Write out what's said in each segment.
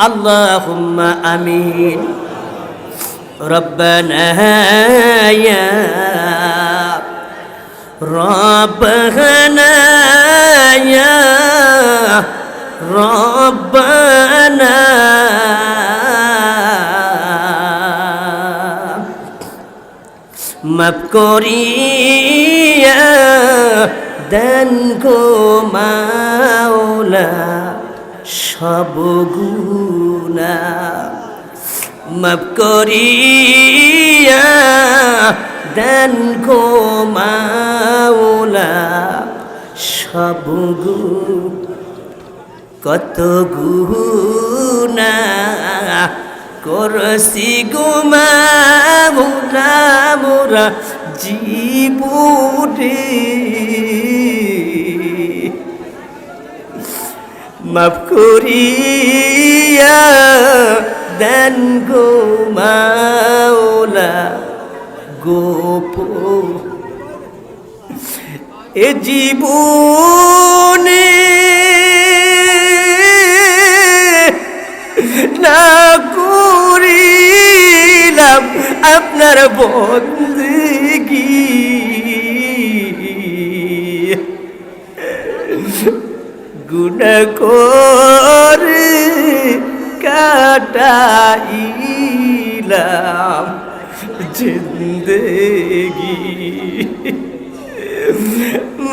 اللهم امين ربنا يا ربنا يا ربنا মাপ করিয়া দেন গো মাওলা সব গুণা মাপ করিয়া দেন গো মাওলা সব কত গুনা করছি গুমা মোরা জীবনে। মাফ করিয়া দেন গো মাওলা গোপ এ জীবনে না করিলাম আপনার বন্দেগি। গুণা করে কাটাইলাম জিন্দেগি।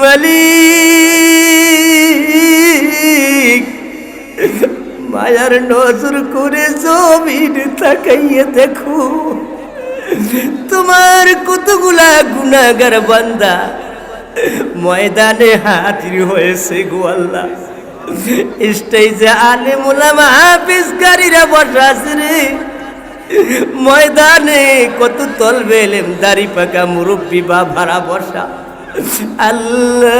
মালিক, মায়ার নজর করে জমিন তাকাইয়ে দেখো। তোমার কতগুলা গুনাগার বান্দা ময়দানে হাজির হয়েছে গো আল্লাহ। স্টেজে আলে মোলামা হাফিজ গাড়িরা বসা আছে রে। ময়দানে কত তলবে এলেম, দাড়ি পাকা মুরব্বী বা ভাড়া বসা। আল্লাহ,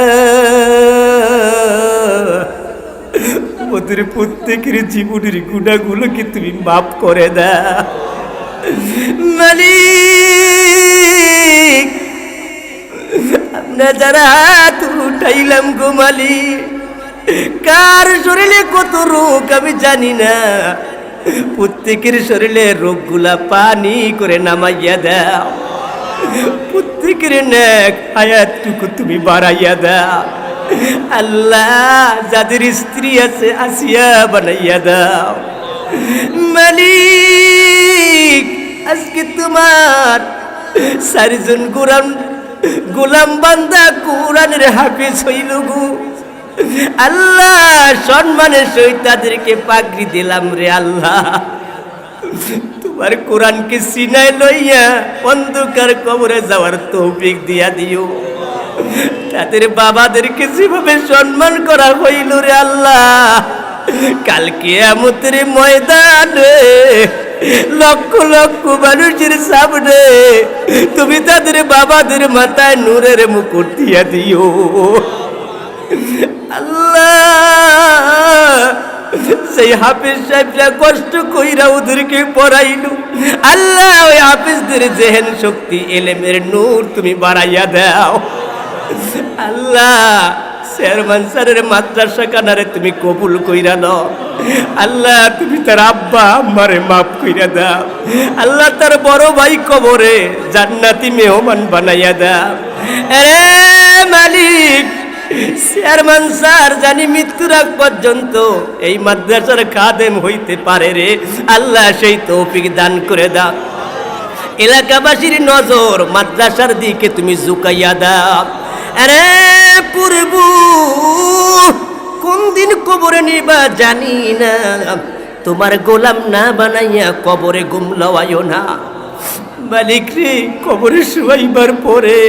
ওদের প্রত্যেকের জীবনের গুণাগুলোকে তুমি মাফ করে দাও। মালিক, আমরা যারা হাত উঠাইলাম গো মালিক কার শরীরে কত রোগ আমি জানি না। প্রত্যেকের শরীরে রোগগুলা পানি করে নামাইয়া দাও। প্রত্যেকের নেক হায়াতটুকু তুমি বাড়াইয়া দাও। আল্লাহ যাদের স্ত্রী আছে আসিয়া বানাইয়া দাও। মালিক, আজকে তোমার চারিজন গোলাম গোলাম বান্দা কোরআনের হাফিজ হইল গো। আল্লাহ, সম্মানের সহিত তাদেরকে পাগড়ি দিলাম রে আল্লাহ। তোমার কোরআনকে সিনায় লইয়া অন্ধকার কবরে যাওয়ার তৌফিক দিয়া দিও। তাদের বাবাদেরকে যেভাবে সম্মান করা হইল রে আল্লাহ কালকে আমতের ময়দানে লক্ষ লক্ষ মানুষের সামনে তুমি তাদের বাবাদের মাথায় নূরের মুকুট দিয়া দিও। আল্লাহ। সেই হাফিজ সাহেবরা কষ্ট কইরা ওদেরকে পড়াইলো। আল্লাহ, ওই হাফিজদের জেহেন শক্তি, এলেমের নূর তুমি বাড়াইয়া দাও। আল্লাহ, চেয়ারম্যান স্যারের মাদ্রাসা কানারে তুমি কবুল কইরা দাও আল্লাহ, তুমি তার আব্বা আম্মারে মাফ কইরা দাও। আল্লাহ, তার বড় ভাই কবরে জান্নাতি মেহমান বানাইয়া দাও। রে মালিক চেয়ারম্যান স্যার জানি মৃত্যুর আগ পর্যন্ত এই মাদ্রাসার খাদেম হইতে পারে রে। আল্লাহ সেই তৌফিক দান করে দাও এলাকাবাসীর নজর মাদ্রাসার দিকে তুমি ঝুঁকাইয়া দাও আরে পূর্ব, কোন দিন কবরে নিবা জানি না। তোমার গোলাম না বানাইয়া কবরে গুম লওয়াইও না। মালিক রে, কবরে শুয়াইবার পরে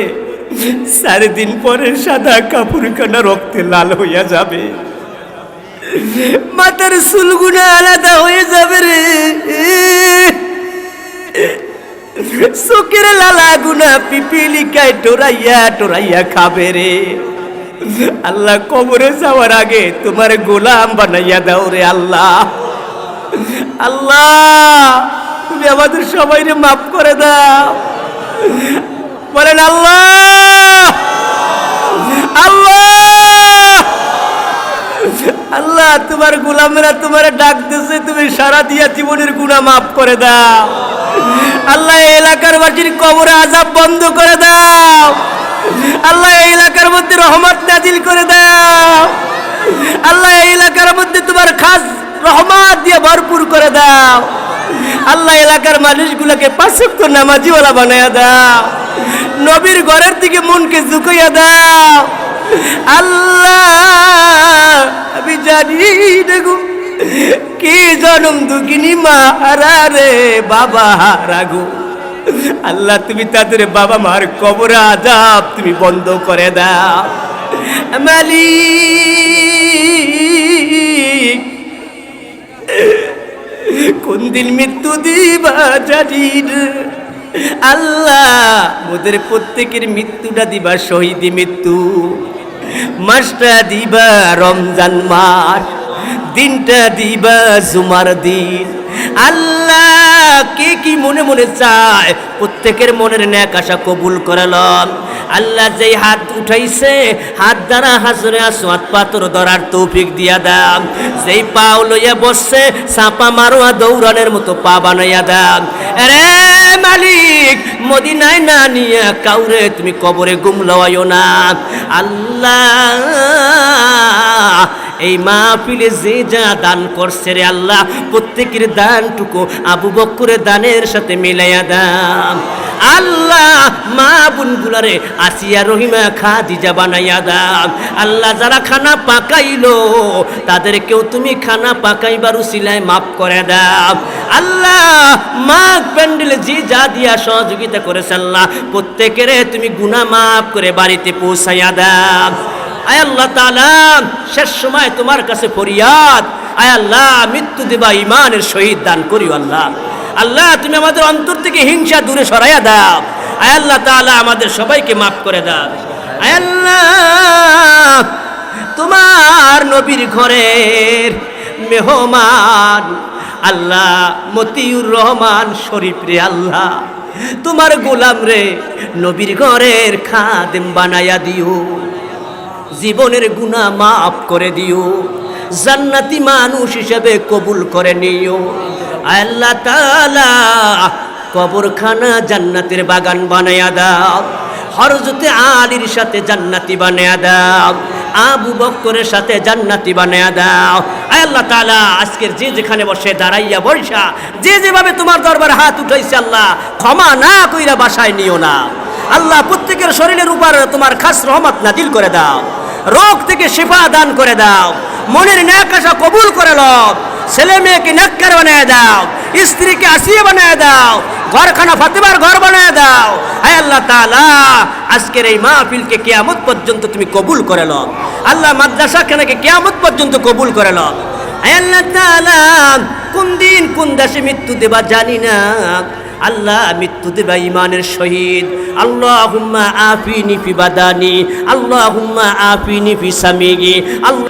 চার দিন পরে সাদা কাপড় কানা রক্তে লাল হইয়া যাবে। মাথার চুলগুনা আলাদা হয়ে যাবে রে। চোখের লালা গুনা পিপিলিকায় টোরাইয়া টোরাইয়া খাবে রে। আল্লাহ কবরে যাওয়ার আগে তোমার গোলাম বানাইয়া দাও রে আল্লাহ। আল্লাহ, তুমি আমাদের সবাই রে মাফ করে দাও। বলেন আল্লাহ। আল্লাহ! আল্লাহ, তোমার গোলামেরা তোমার ডাক দিছে, তুমি সারা দিয়া জীবনের গুণা মাফ করে দাও। আল্লাহ এলাকার বাসীর কবরে আজাব বন্ধ করে দাও। আল্লাহ, এই এলাকার মধ্যে রহমত নাজিল করে দাও। আল্লাহ, এই এলাকার মধ্যে তোমার খাস রহমত দিয়ে ভরপুর করে দাও। আল্লাহ, এলাকার মানুষগুলোকে পাঁচক্য নামাজিওয়ালা বানায়া দাও। নবীর ঘরের দিকে মনকে ঝুঁকাইয়া দাও। আল্লাহ, আমি জানি না গো, কি জনম দুঃখিনী মা হারা রে বাবা হারা গো। আল্লাহ, তুমি তাদের বাবা মার কবর আজাব তুমি বন্ধ করে দাও। মালিক, কোন দিন মৃত্যু দিবা জানি না। আল্লাহ, মোদের প্রত্যেকের মৃত্যুটা দিবা শহীদ মৃত্যু। মাসটা দিবা রমজান মাস, দিনটা দিবা জুমার দিন। আল্লাহ কে কি মনে মনে চায়? প্রত্যেকের মনের ন্যাক আশা কবুল করালাম আল্লাহ যেই হাত উঠাইছে, হাত দ্বারা হাসরে আসোয়াত পাথর ধরার তৌফিক দিয়া দাম যেই পাও লইয়া বসছে, চাপা মারোয়া দৌড়ানের মতো পা বানাইয়া দাম মালিক, মদিনায় না নিয়ে কাউরে তুমি কবরে গুম লওয়াইও না। আল্লাহ, এই মাহফিলে যে যা দান করছে রে আল্লাহ, প্রত্যেকের দানটুকু আবু বক্করের দানের সাথে মিলাইয়া দাম আল্লাহ, মা বোনগুলারে আসিয়া রহিমা খাদিজা বানাইয়া দাম আল্লাহ যারা খানা পাকাইলো, তাদেরকেও তুমি খানা পাকাইবার উসিলায় মাফ করে দাও। আল্লাহ মা প্যান্ডেলে যে যা দিয়া সহযোগিতা করেছে আল্লাহ, প্রত্যেকেরে তুমি গুনাহ মাফ করে বাড়িতে পৌঁছাইয়া দাও। আয় আল্লাহ তাআলা, শেষ সময় তোমার কাছে ফরিয়াদ। আয় আল্লাহ, মৃত্যু দেবা ইমানের শহীদ দান করিও আল্লাহ। আল্লাহ, তুমি আমাদের অন্তর থেকে হিংসা দূরে সরাইয়া দাও। আয় আল্লাহ আমাদের সবাইকে মাফ করে দাও। আয় আল্লাহ, তোমার নবীর ঘরের মেহমান আল্লাহ, মতিউর রহমান শরীফ রে আল্লাহ, তোমার গোলাম রে নবীর ঘরের খাদেম বানায়া দিও। জীবনের গুণা মাফ করে দিও। জান্নাতি মানুষ হিসেবে কবুল করে নিও। আল্লাহ তাআলা কবরখানা জান্নাতের বাগান বানায়া দাও। হরজতে আলীর সাথে জান্নাতি বানায়া দাও। আবু বক্করের সাথে জান্নাতি বানায়া দাও। আল্লাহ তাআলা, আজকের যে যেখানে বসে দাঁড়াইয়া বৈশা যে যেভাবে তোমার দরবার হাত উঠাইছে আল্লাহ, ক্ষমা না কইরা বাসায় নিও না। আল্লাহ প্রত্যেকের শরীরের উপর তোমার খাস রহমত নাজিল করে দাও। রোগ থেকে শিফা দান করে দাও। মনের ন্যাক আশা কবুল করে লও। ছেলে মেয়েকে নেককার বানিয়ে দাও। স্ত্রীকে আসিয়ে বানিয়ে দাও। ঘরখানা ফাতেমার ঘর বানায় দাও। হায় আল্লাহ তালা আজকের এই মাহফিলকে কিয়ামত পর্যন্ত তুমি কবুল করে লও আল্লাহ মাদ্রাসা খানাকে কিয়ামত পর্যন্ত কবুল করে লও হায় আল্লাহ তাআলা, কোন দিন কোন দেশে মৃত্যু দেবা জানি না। আল্লাহ মৃত্যু দেবা ইমানের শহীদ। আল্লাহ হুম্মা আফিনি ফি বাদানি আল্লাহ হুম্মা আফিনি ফি সামিগি, আল্লাহ